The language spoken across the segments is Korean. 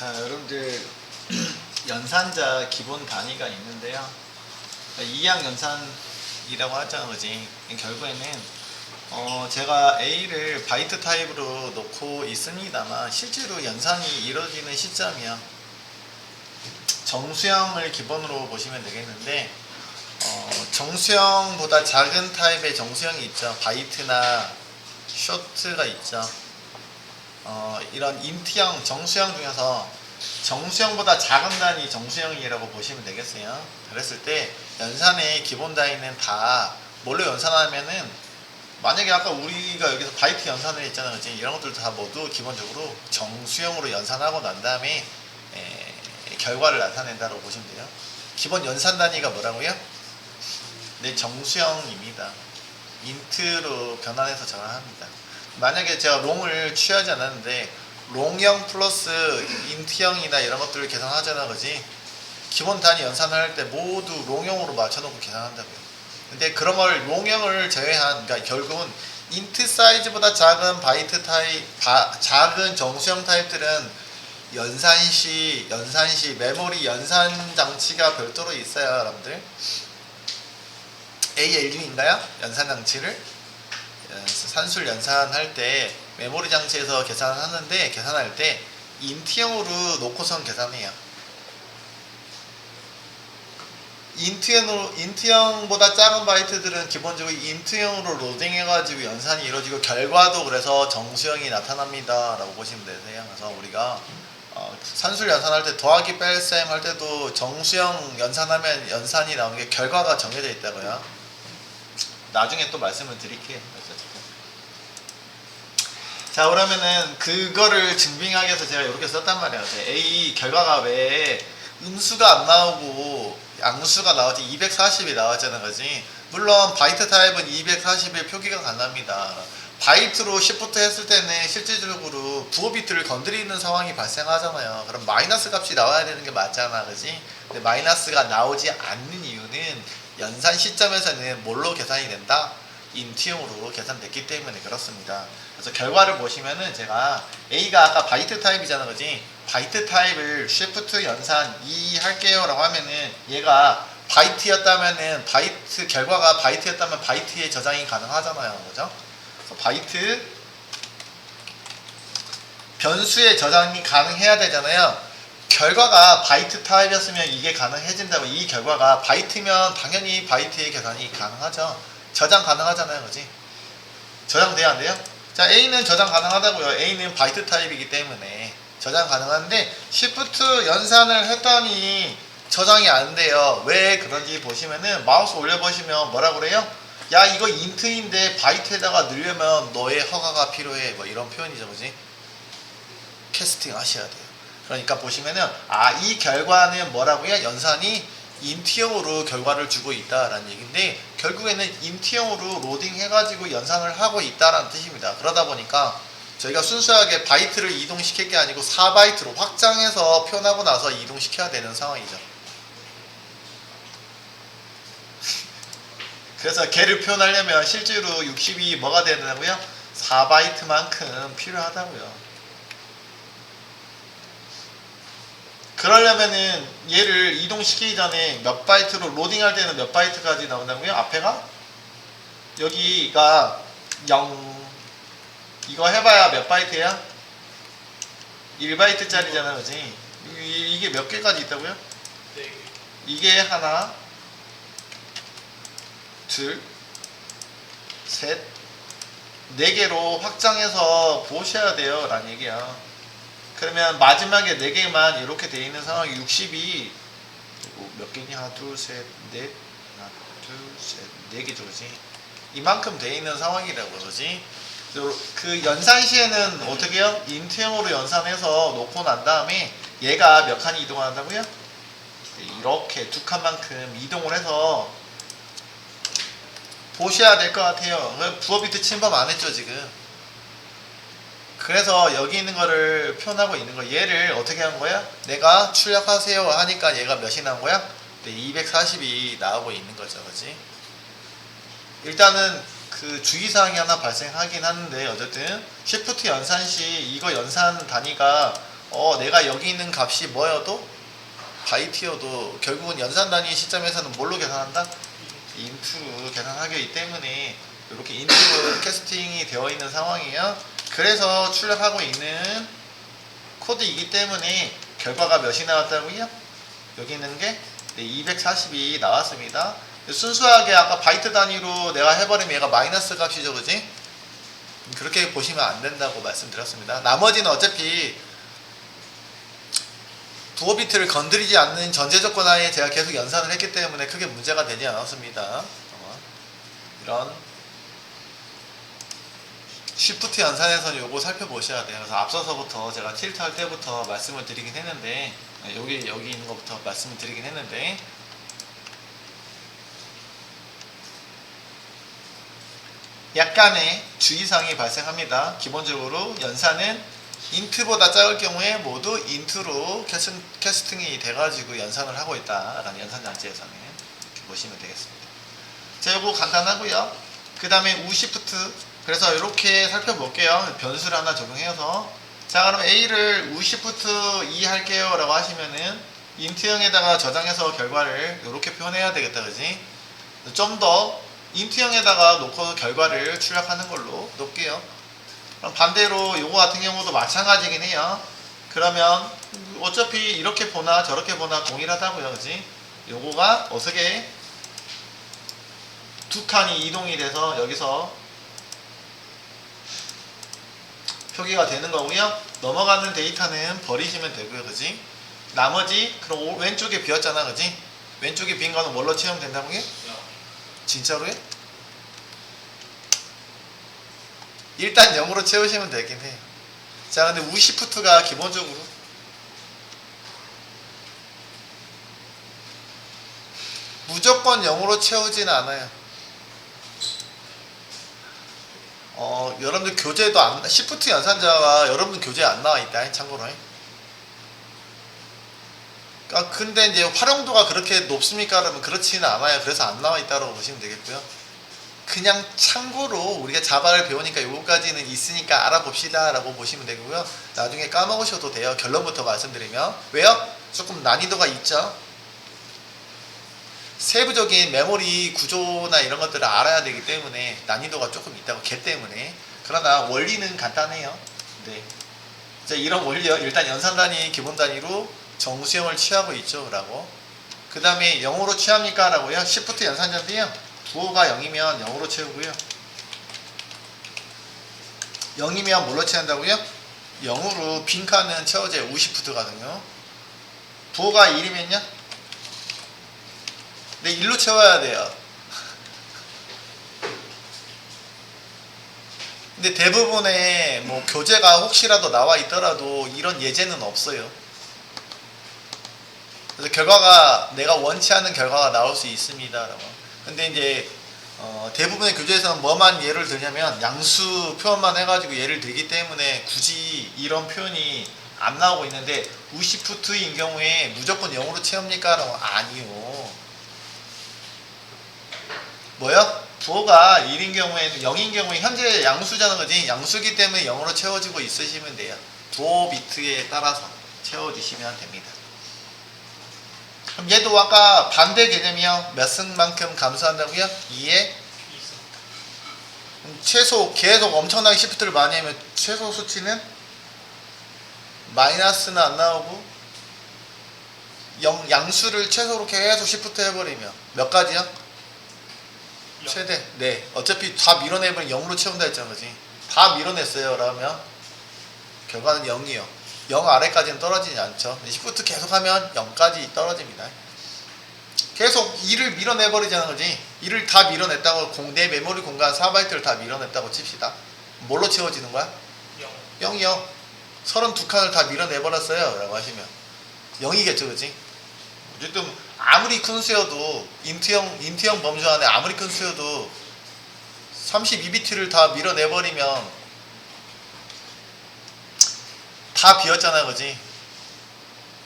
자, 여러분들 연산자 기본 단위가 있는데요. 2양 연산이라고 하잖아, 그지? 결국에는 어, 제가 A를 바이트 타입으로 놓고 있습니다만 실제로 연산이 이루어지는 시점이요. 정수형을 기본으로 보시면 되겠는데 어, 정수형보다 작은 타입의 정수형이 있죠. 바이트나 쇼트가 있죠. 어, 이런 인트형, 정수형 중에서 정수형보다 작은 단위 정수형이라고 보시면 되겠어요. 그랬을 때 연산의 기본 단위는 다 뭘로 연산하면은 만약에 아까 우리가 여기서 바이트 연산을 했잖아요. 그지? 이런 것들 다 모두 기본적으로 정수형으로 연산하고 난 다음에 에, 결과를 나타낸다고 보시면 돼요. 기본 연산 단위가 뭐라고요? 네, 정수형입니다. 인트로 변환해서 전환합니다. 만약에 제가 롱을 취하지 않았는데 롱형 플러스 인트형이나 이런 것들을 계산하잖아 그지? 기본 단위 연산을 할 때 모두 롱형으로 맞춰놓고 계산한다고요. 근데 그런 걸 롱형을 제외한 그러니까 결국은 인트 사이즈보다 작은 바이트 타입 바- 작은 정수형 타입들은 연산 시 연산 시 메모리 연산 장치가 별도로 있어요 여러분들. ALU인가요? 연산 장치를? 어, 산술 연산할 때 메모리 장치에서 계산하는데 계산할 때 인트형으로 놓고선 계산해요. 인트형으로 인트형보다 작은 바이트들은 기본적으로 인트형으로 로딩해가지고 연산이 이루어지고 결과도 그래서 정수형이 나타납니다 라고 보시면 되세요. 그래서 우리가 어, 산술 연산할 때 더하기 뺄셈 할 때도 정수형 연산하면 연산이 나오는 게 결과가 정해져 있다고요. 나중에 또 말씀을 드릴게요. 자 그러면은 그거를 증빙하기 위해서 제가 이렇게 썼단 말이에요. 이제 A 결과가 왜 음수가 안 나오고 양수가 나오지 240이 나왔잖아 그지 물론 바이트 타입은 240의 표기가 가능합니다. 바이트로 시프트 했을 때는 실질적으로 부호 비트를 건드리는 상황이 발생하잖아요. 그럼 마이너스 값이 나와야 되는 게 맞잖아, 그지? 근데 마이너스가 나오지 않는 이유는 연산 시점에서는 뭘로 계산이 된다? 인트용으로 계산됐기 때문에 그렇습니다. 그래서 결과를 보시면은 제가 A가 아까 바이트 타입이잖아, 그지? 바이트 타입을 쉬프트 연산 2 할게요 라고 하면은 얘가 바이트였다면은 바이트 결과가 바이트였다면 바이트의 저장이 가능하잖아요, 그죠? 그래서 바이트 변수의 저장이 가능해야 되잖아요. 결과가 바이트 타입이었으면 이게 가능해진다고 이 결과가 바이트면 당연히 바이트의 계산이 가능하죠. 저장 가능하잖아요, 그지? 저장돼야 안 돼요? 자, A는 저장 가능하다고요. A는 바이트 타입이기 때문에 저장 가능한데 시프트 연산을 했더니 저장이 안 돼요. 왜 그런지 보시면은 마우스 올려보시면 뭐라 그래요? 야 이거 인트인데 바이트에다가 넣으려면 너의 허가가 필요해. 뭐 이런 표현이죠, 그지? 캐스팅 하셔야 돼요. 그러니까 보시면은 아 이 결과는 뭐라고요? 연산이 인트형으로 결과를 주고 있다라는 얘기인데 결국에는 인트형으로 로딩 해가지고 연산을 하고 있다라는 뜻입니다. 그러다 보니까 저희가 순수하게 바이트를 이동시킬 게 아니고 4바이트로 확장해서 표현하고 나서 이동시켜야 되는 상황이죠. 그래서 걔를 표현하려면 실제로 60이 뭐가 되냐고요? 4바이트만큼 필요하다고요. 그러려면은 얘를 이동시키기 전에 몇 바이트로 로딩할 때는 몇 바이트까지 나온다고요? 앞에가 여기가 0 이거 해봐야 몇 바이트야? 1바이트짜리잖아 그지? 이- 이게 몇 개까지 있다고요? 네. 이게 하나 둘 셋, 네 개로 확장해서 보셔야 돼요 라는 얘기야 그러면 마지막에 네 개만 이렇게 돼 있는 상황이 60이 몇 개냐? 하나, 둘, 셋, 넷, 하나, 둘, 셋, 네 개죠, 그지? 이만큼 돼 있는 상황이라고 그러지. 그 연산 시에는 어떻게 해요? 인트형으로 연산해서 놓고 난 다음에 얘가 몇 칸이 이동한다고요? 이렇게 두 칸만큼 이동을 해서 보셔야 될 것 같아요. 그 부어 비트 침범 안 했죠, 지금. 그래서 여기 있는 거를 표현하고 있는 거 얘를 어떻게 한 거야? 내가 출력하세요 하니까 얘가 몇이 나온 거야? 네, 240이 나오고 있는 거죠 그지? 일단은 그 주의사항이 하나 발생하긴 하는데 어쨌든 시프트 연산 시 이거 연산 단위가 어 내가 여기 있는 값이 뭐여도 바이트여도 결국은 연산 단위 시점에서는 뭘로 계산한다? 인투로 계산하기 때문에 이렇게 인투로 캐스팅이 되어 있는 상황이에요. 그래서 출력하고 있는 코드이기 때문에 결과가 몇이 나왔다고요? 여기 있는 게 네, 240이 나왔습니다. 순수하게 아까 바이트 단위로 내가 해버리면 얘가 마이너스 값이죠, 그지? 그렇게 보시면 안 된다고 말씀드렸습니다. 나머지는 어차피 부호 비트를 건드리지 않는 전제 조건 하에 제가 계속 연산을 했기 때문에 크게 문제가 되지 않았습니다. 어, 이런 쉬프트 연산에서는 요거 살펴보셔야 돼요. 그래서 앞서서부터 제가 틸트 할 때부터 말씀을 드리긴 했는데 네, 여기 여기 있는 것부터 말씀을 드리긴 했는데 약간의 주의사항이 발생합니다. 기본적으로 연산은 인트보다 작을 경우에 모두 인트로 캐스, 캐스팅이 돼가지고 연산을 하고 있다라는 연산 장치에서는 이렇게 보시면 되겠습니다. 자, 이거 간단하고요. 그 다음에 우시프트. 그래서 이렇게 살펴볼게요. 변수를 하나 적용해서. 자, 그럼 A를 우시프트 2 할게요. 라고 하시면은 인트형에다가 저장해서 결과를 이렇게 표현해야 되겠다. 그지? 좀 더 인트형에다가 놓고 결과를 출력하는 걸로 놓을게요. 그럼 반대로 요거 같은 경우도 마찬가지긴 해요. 그러면 어차피 이렇게 보나 저렇게 보나 동일하다고요. 그지? 요거가 어떻게 두 칸이 이동이 돼서 여기서 표기가 되는 거고요. 넘어가는 데이터는 버리시면 되고요. 그지? 나머지 그럼 오- 왼쪽에 비었잖아. 그지? 왼쪽에 빈 거는 뭘로 채우면 된다고요? 진짜로요? 일단 0으로 채우시면 되긴 해요. 자, 근데 우시프트가 기본적으로 무조건 0으로 채우지는 않아요. 어, 여러분들 교재도 안, 시프트 연산자가 여러분들 교재에 안 나와 있다, 참고로. 그러니까 근데 이제 활용도가 그렇게 높습니까? 그러면 그렇지는 않아요. 그래서 안 나와 있다고 보시면 되겠고요. 그냥 참고로 우리가 자바를 배우니까 요거까지는 있으니까 알아봅시다 라고 보시면 되고요. 나중에 까먹으셔도 돼요. 결론부터 말씀드리면. 왜요? 조금 난이도가 있죠. 세부적인 메모리 구조나 이런 것들을 알아야 되기 때문에 난이도가 조금 있다고 걔 때문에 그러나 원리는 간단해요. 네. 자, 이런 원리요. 일단 연산 단위, 기본 단위로 정수형을 취하고 있죠. 라고. 그 다음에 0으로 취합니까? 라고요. 시프트 연산자인데요. 부호가 0이면 0으로 채우고요. 0이면 뭘로 채운다고요? 0으로 빈칸은 채워져요. 우시프트거든요. 부호가 1이면요? 네, 1로 채워야 돼요. 근데 대부분의 뭐 교재가 혹시라도 나와 있더라도 이런 예제는 없어요. 그래서 결과가 내가 원치 않는 결과가 나올 수 있습니다라고. 근데 이제 어, 대부분의 교재에서는 뭐만 예를 들냐면 양수 표현만 해가지고 예를 들기 때문에 굳이 이런 표현이 안 나오고 있는데 우시프트인 경우에 무조건 0으로 채웁니까? 라고 아니요. 뭐요? 부호가 1인 경우에는 0인 경우에 현재 양수자는 거지 양수기 때문에 0으로 채워지고 있으시면 돼요. 부호 비트에 따라서 채워주시면 됩니다. 그럼 얘도 아까 반대 개념이요. 몇 승만큼 감소한다고요? 2에 최소 계속 엄청나게 시프트를 많이 하면 최소 수치는 마이너스는 안 나오고 영, 양수를 최소로 계속 시프트 해버리면 몇 가지요? 최대. 네. 어차피 다 밀어내면 0으로 채운다 했잖아 그지? 다 밀어냈어요 그러면. 결과는 0이요. 0 아래까지는 떨어지지 않죠. 시프트 계속하면 0까지 떨어집니다. 계속 2를 밀어내버리자는 거지? 2를 다 밀어냈다고 공, 내 메모리 공간 4바이트를 다 밀어냈다고 칩시다. 뭘로 채워지는 거야? 0이요. 32칸을 다 밀어내버렸어요 라고 하시면. 0이겠죠 그지? 어쨌든 아무리 큰 수여도 인트형 인트형 범주 안에 아무리 큰 수여도 32비트를 다 밀어내버리면 다 비었잖아 그지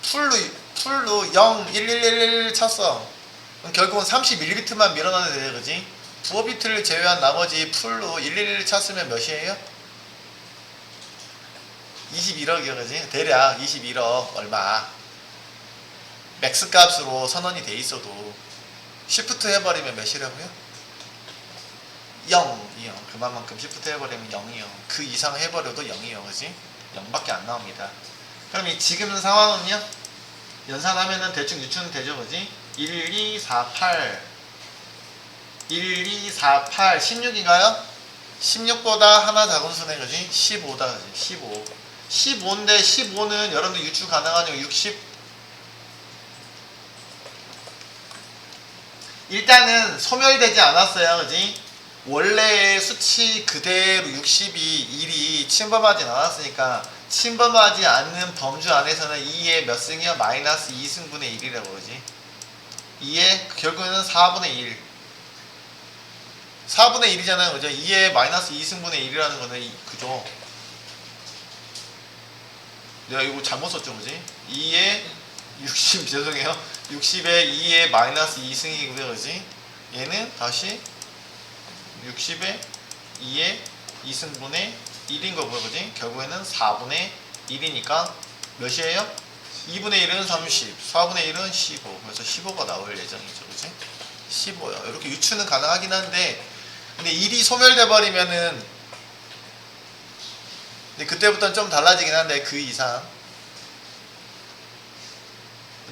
풀로 풀로 0 1 1 1 1 쳤어 그럼 결국은 31비트만 밀어넣어야 돼 그지 부호 비트를 제외한 나머지 풀로 111 쳤으면 몇이에요? 21억이요, 그지? 대략 21억 얼마. 맥스 값으로 선언이 돼 있어도 시프트 해버리면 몇이라고요? 0이요. 그만큼 시프트 해버리면 0이요. 그 이상 해버려도 0이요, 그지? 0밖에 안 나옵니다. 그럼 이 지금 상황은요? 연산하면은 대충 유추는 되죠, 그지? 1, 2, 4, 8. 1, 2, 4, 8. 16인가요? 16보다 하나 작은 수네, 그지? 15다, 그지? 15. 15인데 15는 여러분들 유추 가능하냐고 60. 일단은 소멸되지 않았어요, 그지? 원래의 수치 그대로 60이 1이 침범하지 않았으니까 침범하지 않는 범주 안에서는 2의 몇 승이요? 마이너스 2승분의 1이라고 그러지 2의 결국에는 4분의 1 4분의 1이잖아요 그죠? 2의 마이너스 2승분의 1이라는 거는 이- 그죠? 내가 이거 잘못 썼죠 그지? 2의 60 죄송해요 60의 2의 마이너스 2승이고요 그지? 얘는 다시 60에 2에 2승분의 1인 거고요, 그지? 결국에는 4분의 1이니까 몇이에요? 2분의 1은 30, 4분의 1은 15. 그래서 15가 나올 예정이죠, 그지? 15요. 이렇게 유추는 가능하긴 한데, 근데 1이 소멸돼 버리면은, 근데 그때부터는 좀 달라지긴 한데 그 이상.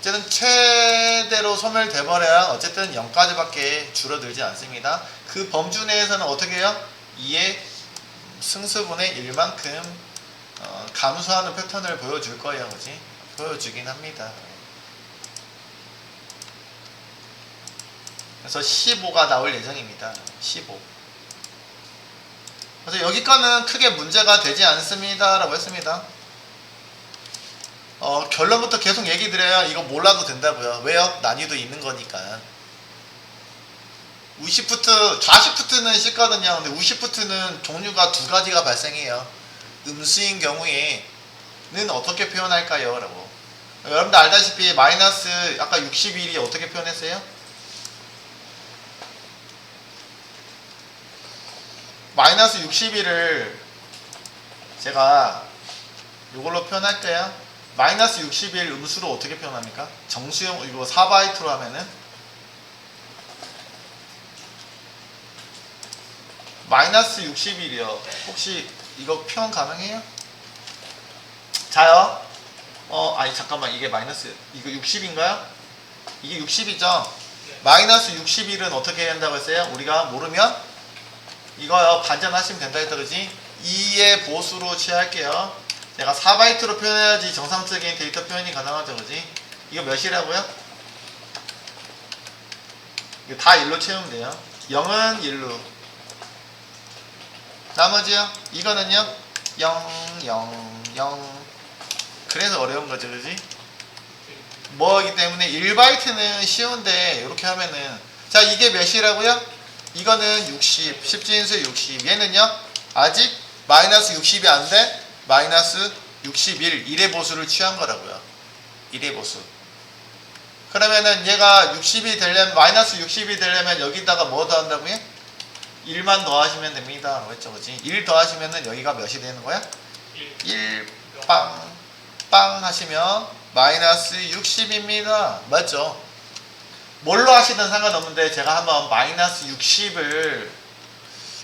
어쨌든 최대로 소멸돼 버려야 어쨌든 0까지밖에 줄어들지 않습니다. 그 범주 내에서는 어떻게 해요? 2의 승수분의 1만큼 어, 감소하는 패턴을 보여줄 거예요. 그지? 보여주긴 합니다. 그래서 15가 나올 예정입니다. 15. 그래서 여기 거는 크게 문제가 되지 않습니다. 라고 했습니다. 어, 결론부터 계속 얘기 드려요. 이거 몰라도 된다고요. 왜요? 난이도 있는 거니까. 우시프트, 좌시프트는 쉽거든요. 근데 우시프트는 종류가 두 가지가 발생해요. 음수인 경우에는 어떻게 표현할까요? 라고. 여러분들 알다시피 마이너스 아까 61이 어떻게 표현했어요? 마이너스 61을 제가 이걸로 표현할게요. 마이너스 61 음수로 어떻게 표현합니까? 정수형 이거 4바이트로 하면은 마이너스 61이요. 혹시 이거 표현 가능해요? 자요. 어, 아니 잠깐만 이게 마이너스 이거 60인가요? 이게 60이죠? 마이너스 61은 어떻게 해야 한다고 했어요? 우리가 모르면 이거요 반전하시면 된다 했다 그지? 2의 보수로 취할게요. 내가 4바이트로 표현해야지 정상적인 데이터 표현이 가능하죠 그지? 이거 몇이라고요? 이거 다 1로 채우면 돼요. 0은 1로. 나머지요? 이거는요? 0, 0, 0. 그래서 어려운 거죠, 그지? 뭐이기 때문에 1바이트는 쉬운데, 이렇게 하면은. 자, 이게 몇이라고요? 이거는 60, 10진수 60. 얘는요? 아직 마이너스 60이 안 돼? 마이너스 61. 1의 보수를 취한 거라고요. 1의 보수. 그러면은 얘가 60이 되려면, 마이너스 60이 되려면 여기다가 뭐 더한다고요? 1만 더하시면 됩니다. 했죠, 그지? 1 더하시면은 여기가 몇이 되는 거야? 1, 빵, 빵 하시면 마이너스 60입니다. 맞죠? 뭘로 하시든 상관없는데 제가 한번 마이너스 60을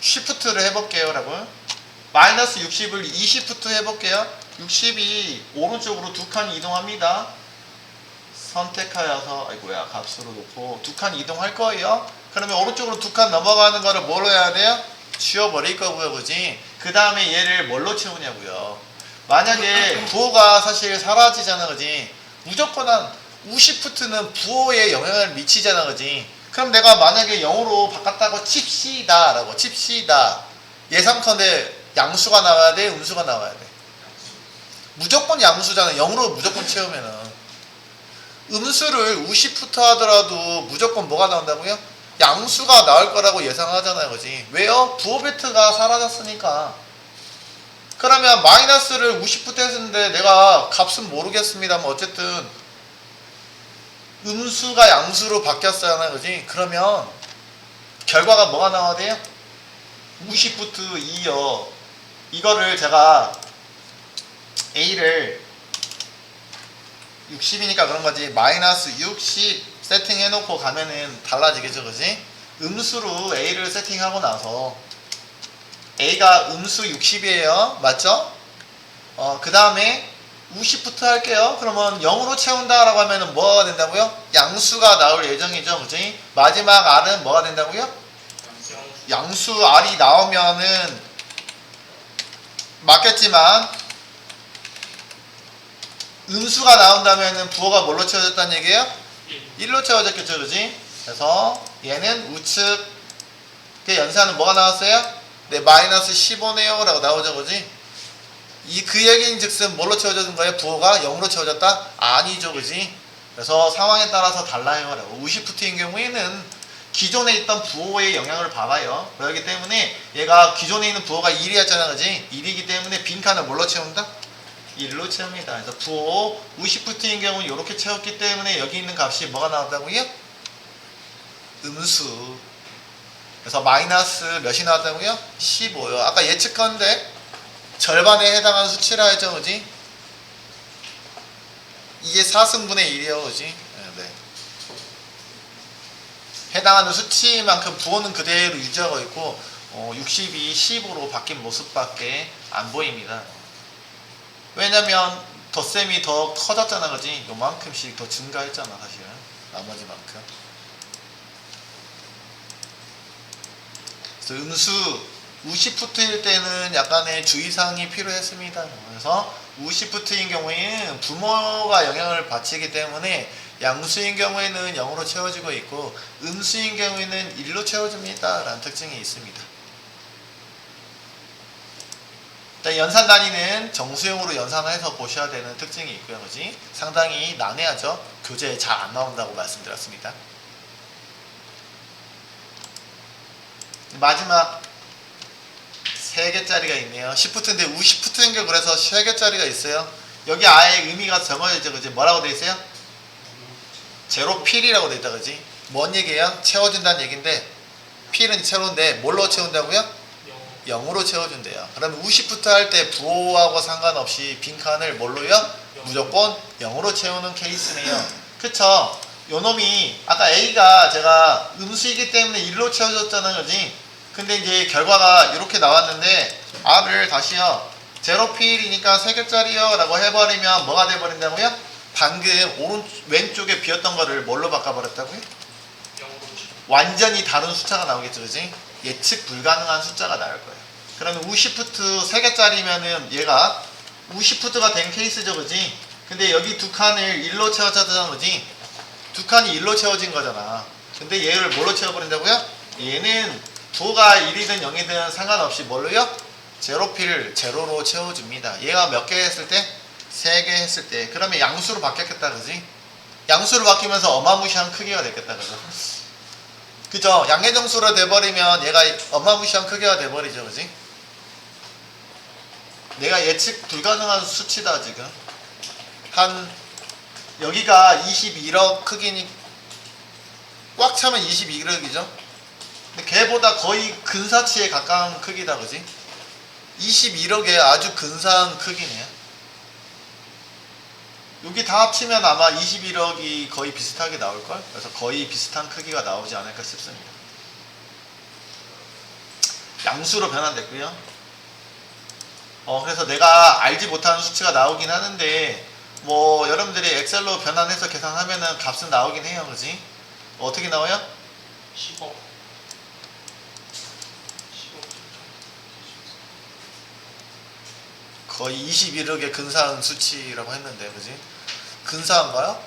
쉬프트를 해볼게요, 여러분. 마이너스 60을 2시프트 해볼게요. 60이 오른쪽으로 두 칸 이동합니다. 선택하여서 아이고야 값으로 놓고 두 칸 이동할 거예요. 그러면 오른쪽으로 두 칸 넘어가는 거를 뭐로 해야 돼요? 지워버릴 거고요, 그지? 그 다음에 얘를 뭘로 채우냐고요. 만약에 부호가 사실 사라지잖아, 그지? 무조건 한 우시프트는 부호에 영향을 미치잖아, 그지? 그럼 내가 만약에 0으로 바꿨다고 칩시다, 라고 칩시다. 예상컨대 양수가 나와야 돼, 음수가 나와야 돼. 무조건 양수잖아. 0으로 무조건 채우면은. 음수를 우시프트 하더라도 무조건 뭐가 나온다고요? 양수가 나올 거라고 예상하잖아요, 그지? 왜요? 부호 베트가 사라졌으니까. 그러면 마이너스를 우시프트 했는데 내가 값은 모르겠습니다만 어쨌든 음수가 양수로 바뀌었잖아요, 그지? 그러면 결과가 뭐가 나와야 돼요? 우시프트 2요. 이거를 제가 A를 60이니까 그런 거지 마이너스 60 세팅해놓고 가면은 달라지겠죠 그지? 음수로 A를 세팅하고 나서 A가 음수 60이에요 맞죠? 어, 그 다음에 50부터 할게요 그러면 0으로 채운다라고 하면은 뭐가 된다고요? 양수가 나올 예정이죠 그지? 마지막 R은 뭐가 된다고요? 양수 R이 나오면은 맞겠지만 음수가 나온다면은 부호가 뭘로 채워졌다는 얘기예요? 1로 채워졌겠죠, 그지? 그래서 얘는 우측 그 연산은 뭐가 나왔어요? 네, 마이너스 15네요 라고 나오죠, 그지? 이 그 얘기인 즉슨 뭘로 채워졌는 거예요? 부호가 0으로 채워졌다? 아니죠, 그지? 그래서 상황에 따라서 달라요. 라고. 우시프트인 경우에는 기존에 있던 부호의 영향을 받아요. 그렇기 때문에 얘가 기존에 있는 부호가 1이었잖아, 그지? 1이기 때문에 빈칸을 뭘로 채운다? 1로 채웁니다. 그래서 부호 우시프트인 경우는 이렇게 채웠기 때문에 여기 있는 값이 뭐가 나왔다고요? 음수. 그래서 마이너스 몇이 나왔다고요? 15요. 아까 예측건데 절반에 해당하는 수치라 했죠, 그지? 이게 4승분의 1이요, 그지? 해당하는 수치만큼 부호는 그대로 유지하고 있고 어, 60이 10으로 바뀐 모습밖에 안 보입니다. 왜냐면 덧셈이 더 커졌잖아 그지? 요만큼씩 더 증가했잖아 사실은. 나머지만큼. 그래서 음수 우시프트일 때는 약간의 주의사항이 필요했습니다. 그래서 우시프트인 경우에는 부모가 영향을 받치기 때문에 양수인 경우에는 0으로 채워지고 있고 음수인 경우에는 1로 채워집니다 라는 특징이 있습니다 일단 연산 단위는 정수형으로 연산해서 보셔야 되는 특징이 있고요. 그지? 상당히 난해하죠. 교재에 잘 안 나온다고 말씀드렸습니다. 마지막 3개짜리가 있네요. 10푸트인데 우시프트인 게 그래서 3개짜리가 있어요. 여기 아예 의미가 정해져 그지? 뭐라고 돼 있어요? 제로 필이라고 돼 있다 그지? 뭔 얘기예요? 채워준다는 얘기인데 필은 채로인데 뭘로 채운다고요? 0 으로 채워준대요. 그러면 우시프트 할 때 부호하고 상관없이 빈칸을 뭘로요? 무조건 0으로 채우는 케이스네요. 그쵸? 요 놈이 아까 A가 제가 음수이기 때문에 1로 채워줬잖아요. 그지? 근데 이제 결과가 이렇게 나왔는데 R을 다시요. 제로 필이니까 3개짜리요 라고 해버리면 뭐가 돼버린다고요? 방금 오른 왼쪽에 비었던 거를 뭘로 바꿔버렸다고요? 완전히 다른 숫자가 나오겠죠, 그지? 예측 불가능한 숫자가 나올 거예요. 그러면 우시프트 3개짜리면은 얘가 우시프트가 된 케이스죠, 그지? 근데 여기 두 칸을 1로 채워졌잖아, 그지? 두 칸이 1로 채워진 거잖아. 근데 얘를 뭘로 채워버린다고요? 얘는 부가 1이든 0이든 상관없이 뭘로요? 제로필 제로로 채워줍니다. 얘가 몇 개 했을 때? 3개 했을 때. 그러면 양수로 바뀌었겠다, 그지? 양수로 바뀌면서 어마무시한 크기가 됐겠다, 그죠? 그죠? 양해정수로 돼버리면 얘가 어마무시한 크기가 돼버리죠, 그지? 내가 예측 불가능한 수치다, 지금. 한, 여기가 21억 크기니, 꽉 차면 21억이죠? 근데 걔보다 거의 근사치에 가까운 크기다, 그지? 21억의 아주 근사한 크기네요. 여기 다 합치면 아마 21억이 거의 비슷하게 나올걸? 그래서 거의 비슷한 크기가 나오지 않을까 싶습니다. 양수로 변환됐고요. 어, 그래서 내가 알지 못하는 수치가 나오긴 하는데, 뭐, 여러분들이 엑셀로 변환해서 계산하면은 값은 나오긴 해요. 그지? 어떻게 나와요? 10억. 10억. 거의 21억의 근사한 수치라고 했는데, 그지? 근사한가요?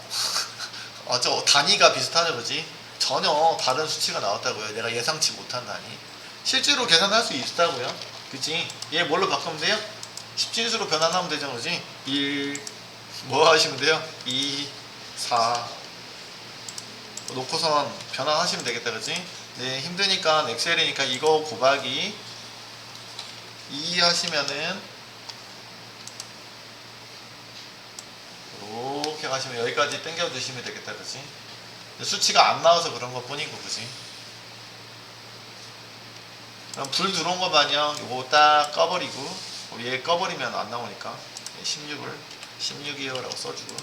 아, 저 단위가 비슷하죠, 그지? 전혀 다른 수치가 나왔다고요. 내가 예상치 못한 단위. 실제로 계산할 수 있다고요. 그지? 얘 뭘로 바꾸면 돼요? 십진수로 변환하면 되죠, 그지? 1, 뭐 하시면 돼요? 2, 4. 놓고선 변환하시면 되겠다, 그지? 네, 힘드니까 엑셀이니까 이거 곱하기 2 하시면은 이렇게 가시면 여기까지 당겨 주시면 되겠다 그지 수치가 안 나와서 그런 것 뿐이고 그지 그럼 불 들어온 거 마냥 요거 딱 꺼버리고 얘 꺼버리면 안 나오니까 16을 16이요라고 써주고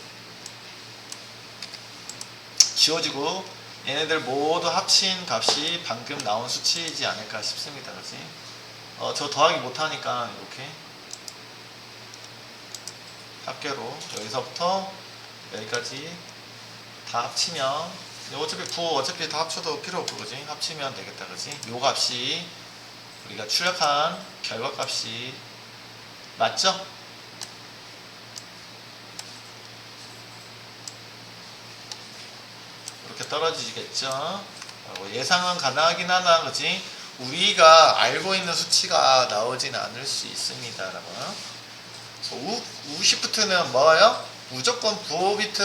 지워지고 얘네들 모두 합친 값이 방금 나온 수치이지 않을까 싶습니다. 그지? 어, 저 더하기 못하니까 이렇게 합계로 여기서부터 여기까지 다 합치면 어차피 부 어차피 다 합쳐도 필요 없고 그지? 합치면 되겠다 그지? 요 값이 우리가 출력한 결과 값이 맞죠? 이렇게 떨어지겠죠? 어, 예상은 가능하긴 하나 그지? 우리가 알고 있는 수치가 나오진 않을 수 있습니다 여러분 우, 우 시프트는 뭐예요? 무조건 부호 비트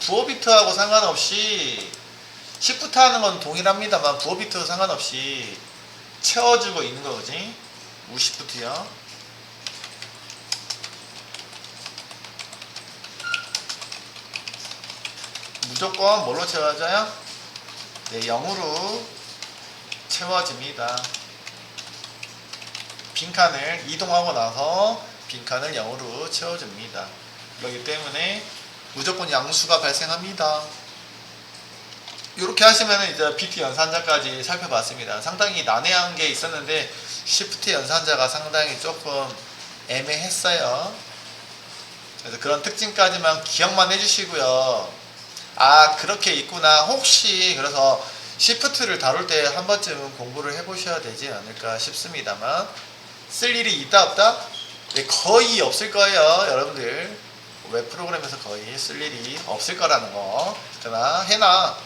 부호 비트하고 상관없이 시프트 하는 건 동일합니다만 부호 비트 상관없이 채워주고 있는 거지 우 시프트요 무조건 뭘로 채워져요? 네 0으로 채워집니다 빈칸을 이동하고 나서 빈칸을 0으로 채워줍니다. 그렇기 때문에 무조건 양수가 발생합니다. 이렇게 하시면 이제 BT 연산자까지 살펴봤습니다. 상당히 난해한 게 있었는데 Shift 연산자가 상당히 조금 애매했어요. 그래서 그런 특징까지만 기억만 해주시고요. 아 그렇게 있구나. 혹시 그래서 Shift를 다룰 때 한 번쯤은 공부를 해보셔야 되지 않을까 싶습니다만 쓸 일이 있다 없다? 네, 거의 없을 거예요, 여러분들. 웹 프로그램에서 거의 쓸 일이 없을 거라는 거. 그러나 해나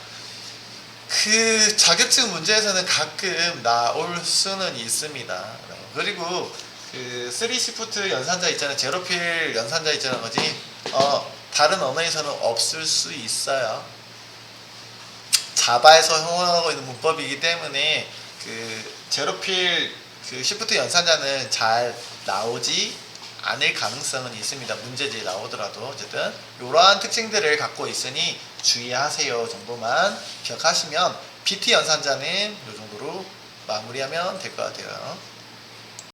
그 자격증 문제에서는 가끔 나올 수는 있습니다. 그리고 그 3시프트 연산자 있잖아요. 제로필 연산자 있잖아요. 거지? 어, 다른 언어에서는 없을 수 있어요. 자바에서 사용하고 있는 문법이기 때문에 그 제로필 그 시프트 연산자는 잘 나오지 않을 가능성은 있습니다. 문제지에 나오더라도 어쨌든 이러한 특징들을 갖고 있으니 주의하세요 정도만 기억하시면 BT 연산자는 이 정도로 마무리하면 될 것 같아요.